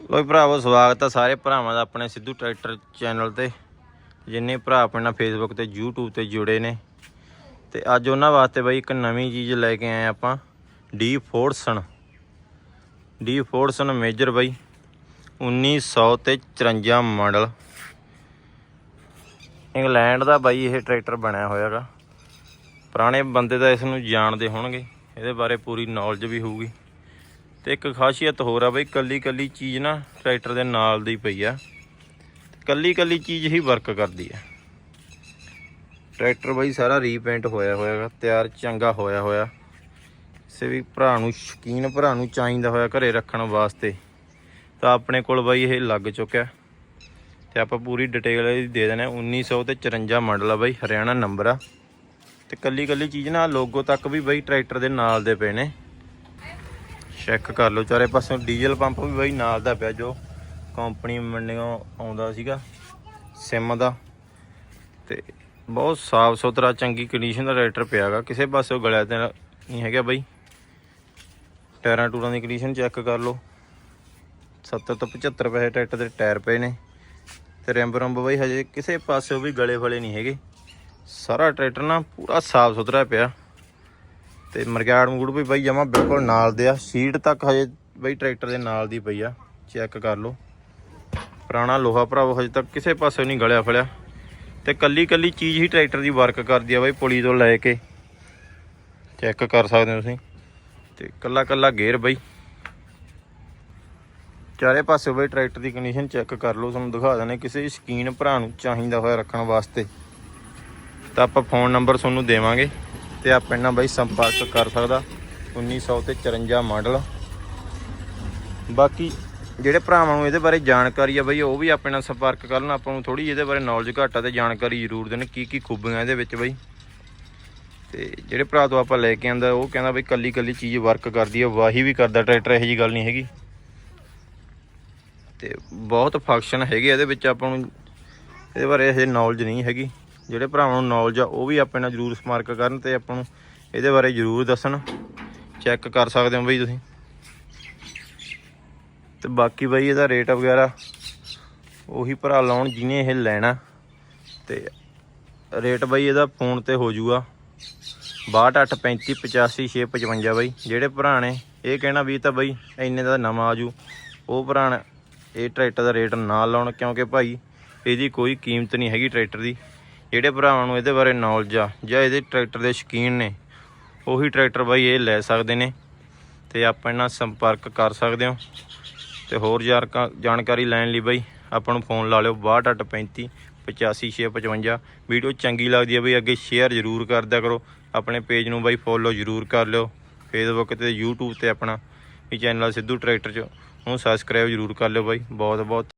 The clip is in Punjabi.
ਲੋਈ ਭਰਾਵੋ, ਸਵਾਗਤ ਆ ਸਾਰੇ ਭਰਾਵਾਂ ਦਾ ਆਪਣੇ ਸਿੱਧੂ ਟਰੈਕਟਰ ਚੈਨਲ ਤੇ, ਜਿੰਨੇ ਭਰਾ ਆਪਣੇ ਨਾਲ ਫੇਸਬੁੱਕ ਤੇ, YouTube ਤੇ ਜੁੜੇ ਨੇ। ਤੇ ਅੱਜ ਉਹਨਾਂ ਵਾਸਤੇ ਬਈ ਇੱਕ ਨਵੀਂ ਚੀਜ਼ ਲੈ ਕੇ ਆਏ ਆਪਾਂ ਡੀ ਫੋਰਸਨ ਡੀ ਫੋਰਸਨ ਮੇਜਰ ਬਾਈ 1900 ਤੇ 54 ਮਾਡਲ ਇੰਗਲੈਂਡ ਦਾ ਬਾਈ ਇਹ ਟਰੈਕਟਰ ਬਣਿਆ ਹੋਇਆਗਾ ਪੁਰਾਣੇ ਬੰਦੇ ਤਾਂ ਇਸ ਨੂੰ ਜਾਣਦੇ ਹੋਣਗੇ, ਇਹਦੇ ਬਾਰੇ ਪੂਰੀ ਨੌਲੇਜ ਵੀ ਹੋਊਗੀ। ਤੇ ਇੱਕ ਖਾਸੀਅਤ ਹੋਰ ਆ ਬਈ, ਕੱਲੀ ਕੱਲੀ ਚੀਜ਼ ਨਾ ਟਰੈਕਟਰ ਦੇ ਨਾਲ ਦੀ ਪਈ ਆ। ਕੱਲੀ ਕੱਲੀ ਚੀਜ਼ ਹੀ ਵਰਕ ਕਰਦੀ ਆ। ਟਰੈਕਟਰ ਬਈ ਸਾਰਾ ਰੀਪੇਂਟ ਹੋਇਆ ਹੋਇਆਗਾ ਤਿਆਰ ਚੰਗਾ ਹੋਇਆ ਹੋਇਆ। ਕਿਸੇ ਵੀ ਭਰਾ ਨੂੰ ਸ਼ਕੀਨ ਭਰਾ ਨੂੰ ਚਾਹੀਦਾ ਹੋਇਆ ਘਰੇ ਰੱਖਣ ਵਾਸਤੇ, ਤਾਂ ਆਪਣੇ ਕੋਲ ਬਈ ਇਹ ਲੱਗ ਚੁੱਕਿਆ। ਤੇ ਆਪਾਂ ਪੂਰੀ ਡਿਟੇਲ ਇਹਦੀ ਦੇ ਦੇਣਾ 1900 ਤੇ 54 ਮਾਡਲ ਆ ਬਈ, ਹਰਿਆਣਾ ਨੰਬਰ ਆ। ਤੇ ਕੱਲੀ ਕੱਲੀ ਚੀਜ਼ ਨਾ ਲੋਗੋ ਤੱਕ ਵੀ ਬਈ ਟਰੈਕਟਰ ਦੇ ਨਾਲ ਦੇ ਪਏ ਨੇ। ਚੈੱਕ ਕਰ ਲਓ। ਚਾਰੇ ਪਾਸੋਂ ਡੀਜ਼ਲ ਪੰਪ ਵੀ ਬਾਈ ਨਾਲ ਦਾ ਪਿਆ, ਜੋ ਕੰਪਨੀ ਮੰਡੀਆਂ ਆਉਂਦਾ ਸੀਗਾ ਸਿਮ ਦਾ। ਤੇ ਬਹੁਤ ਸਾਫ਼ ਸੁਥਰਾ, ਚੰਗੀ ਕੰਡੀਸ਼ਨ ਦਾ ਟਰੈਕਟਰ ਪਿਆਗਾ ਕਿਸੇ ਪਾਸੇ ਗਲਿਆ ਤੇ ਨਹੀਂ ਹੈਗਾ ਬਾਈ। ਟਾਇਰਾਂ ਟੂਰਾਂ ਦੀ ਕੰਡੀਸ਼ਨ ਚੈੱਕ ਕਰ ਲਓ। 70 ਤੋਂ 75 ਪੈਸੇ ਟਰੈਕਟਰ ਦੇ ਟਾਇਰ ਪਏ ਨੇ। ਤੇ ਰਿੰਬ ਰੰਬ ਬਾਈ ਹਜੇ ਕਿਸੇ ਪਾਸੇ ਵੀ ਗਲੇ ਫਲੇ ਨਹੀਂ ਹੈਗੇ। ਸਾਰਾ ਟਰੈਕਟਰ ਨਾ ਪੂਰਾ ਸਾਫ਼ ਸੁਥਰਾ ਪਿਆ। ਤੇ ਮਰਗਾੜ ਮਗੂੜ ਵੀ ਬਈ ਜਮਾ ਬਿਲਕੁਲ ਨਾਲ ਦੇ ਆ। ਸੀਟ ਤੱਕ ਹਜੇ ਬਈ ਟਰੈਕਟਰ ਦੇ ਨਾਲ ਦੀ ਪਈ ਆ। ਚੈੱਕ ਕਰ ਲਓ। ਪੁਰਾਣਾ ਲੋਹਾ ਭਰਾਵੋ, ਹਜੇ ਤੱਕ ਕਿਸੇ ਪਾਸੇ ਨਹੀਂ ਗਲਿਆ ਫਲਿਆ ਤੇ ਕੱਲੀ ਕੱਲੀ ਚੀਜ਼ ਹੀ ਟਰੈਕਟਰ ਦੀ ਵਰਕ ਕਰਦੀ ਆ ਬਈ ਪੁਲੀ ਤੋਂ ਲੈ ਕੇ। ਚੈੱਕ ਕਰ ਸਕਦੇ ਹੋ ਤੁਸੀਂ। ਤੇ ਕੱਲਾ ਕੱਲਾ ਗੇਅਰ ਬਈ। ਚਾਰੇ ਪਾਸੇ ਬਈ ਟਰੈਕਟਰ ਦੀ ਕੰਡੀਸ਼ਨ ਚੈੱਕ ਕਰ ਲਓ, ਤੁਹਾਨੂੰ ਦਿਖਾ ਦਿੰਦੇ ਕਿਸੇ ਸ਼ਕੀਨ ਭਰਾ ਨੂੰ ਚਾਹੀਦਾ ਹੋਇਆ ਰੱਖਣ ਵਾਸਤੇ। ਤਾਂ ਆਪਾਂ ਫੋਨ ਨੰਬਰ ਤੁਹਾਨੂੰ ਦੇਵਾਂਗੇ। ਤੇ ਆਪਣੇ ਨਾਲ ਬਾਈ ਸੰਪਰਕ ਕਰ ਸਕਦਾ। 1900 ਤੇ 54 ਮਾਡਲ। ਬਾਕੀ ਜਿਹੜੇ ਭਰਾਵਾਂ ਨੂੰ ਇਹਦੇ ਬਾਰੇ ਜਾਣਕਾਰੀ ਆ ਬਾਈ, ਉਹ ਵੀ ਆਪਣੇ ਨਾਲ ਸੰਪਰਕ ਕਰਨ ਆਪਾਂ ਨੂੰ ਥੋੜੀ ਇਹਦੇ ਬਾਰੇ ਨੌਲੇਜ ਘੱਟ ਆ ਤੇ ਜਾਣਕਾਰੀ ਜ਼ਰੂਰ ਦੇਣ ਕੀ ਕੀ ਖੂਬੀਆਂ ਇਹਦੇ ਵਿੱਚ ਬਾਈ। ਤੇ ਜਿਹੜੇ ਭਰਾ ਤੋਂ ਆਪਾਂ ਲੈ ਕੇ ਆਂਦਾ, ਉਹ ਕਹਿੰਦਾ ਬਈ ਕੱਲੀ ਕੱਲੀ ਚੀਜ਼ ਵਰਕ ਕਰਦੀ ਆ, ਵਾਹੀ ਵੀ ਕਰਦਾ, ਟਰੈਕਟਰ ਇਹੋ ਜੀ ਗੱਲ ਨਹੀਂ ਹੈਗੀ। ਤੇ ਬਹੁਤ ਫੰਕਸ਼ਨ ਹੈਗੇ ਇਹਦੇ ਵਿੱਚ ਆਪਾਂ ਨੂੰ। ਇਹਦੇ ਬਾਰੇ ਇਹ ਨੌਲੇਜ ਨਹੀਂ ਹੈਗੀ। ਜਿਹੜੇ ਭਰਾਵਾਂ ਨੂੰ ਨੌਲੇਜ ਆ, ਉਹ ਵੀ ਆਪਣੇ ਨਾਲ ਜਰੂਰ ਸੰਪਰਕ ਕਰਨ ਤੇ ਆਪਾਂ ਨੂੰ ਇਹਦੇ ਬਾਰੇ ਜਰੂਰ ਦੱਸਣ। ਚੈੱਕ ਕਰ ਸਕਦੇ ਹੋ ਬਈ ਤੁਸੀਂ। ਤੇ ਬਾਕੀ ਬਈ ਇਹਦਾ ਰੇਟ ਵਗੈਰਾ, ਉਹੀ ਭਰਾ ਲਾਉਣ ਜਿਹਨੇ ਇਹ ਲੈਣਾ। ਤੇ ਰੇਟ ਬਈ ਇਹਦਾ ਫੋਨ ਤੇ ਹੋ ਜਾਊਗਾ। 6285585655 ਬਈ। ਜਿਹੜੇ ਭਰਾ ਨੇ ਇਹ ਕਹਿਣਾ ਵੀ ਇਹ ਤਾਂ ਬਈ ਇੰਨੇ ਦਾ ਨਵਾਂ ਆਜੂ ਉਹ ਭਰਾ ਨੇ ਇਹ ਟਰੈਕਟਰ ਦਾ ਰੇਟ ਨਾ ਲਾਉਣ ਕਿਉਂਕਿ ਭਾਈ ਇਹਦੀ ਕੋਈ ਕੀਮਤ ਨਹੀਂ ਹੈਗੀ ਟਰੈਕਟਰ ਦੀ। ਜਿਹੜੇ ਭਰਾਵਾਂ ਨੂੰ ਇਹਦੇ ਬਾਰੇ ਨੌਲੇਜ ਆ, ਜਾਂ ਇਹਦੇ ਟਰੈਕਟਰ ਦੇ ਸ਼ੌਕੀਨ ਨੇ, ਉਹੀ ਟਰੈਕਟਰ ਬਾਈ ਇਹ ਲੈ ਸਕਦੇ ਨੇ, ਤੇ ਆਪਾਂ ਇਹਨਾਂ ਸੰਪਰਕ ਕਰ ਸਕਦੇ ਹੋ। ਤੇ ਹੋਰ ਜਾਰਕਾ- ਜਾਣਕਾਰੀ ਲੈਣ ਲਈ ਬਾਈ, ਆਪਾਂ ਨੂੰ ਫੋਨ ਲਾ ਲਿਓ 6235 85655 ਵੀਡੀਓ ਚੰਗੀ ਲੱਗਦੀ ਹੈ ਬਈ, ਅੱਗੇ ਸ਼ੇਅਰ ਜ਼ਰੂਰ ਕਰਦਿਆ ਕਰੋ। ਆਪਣੇ ਪੇਜ ਨੂੰ ਬਾਈ ਫੋਲੋ ਜ਼ਰੂਰ ਕਰ ਲਿਓ। ਫੇਸਬੁੱਕ ਤੇ YouTube ਤੇ ਆਪਣਾ ਵੀ ਚੈਨਲ ਸਿੱਧੂ ਟਰੈਕਟਰ ਚ। ਉਹਨੂੰ ਸਬਸਕ੍ਰਾਈਬ ਜ਼ਰੂਰ ਕਰ ਲਿਓ ਬਾਈ। ਬਹੁਤ ਬਹੁਤ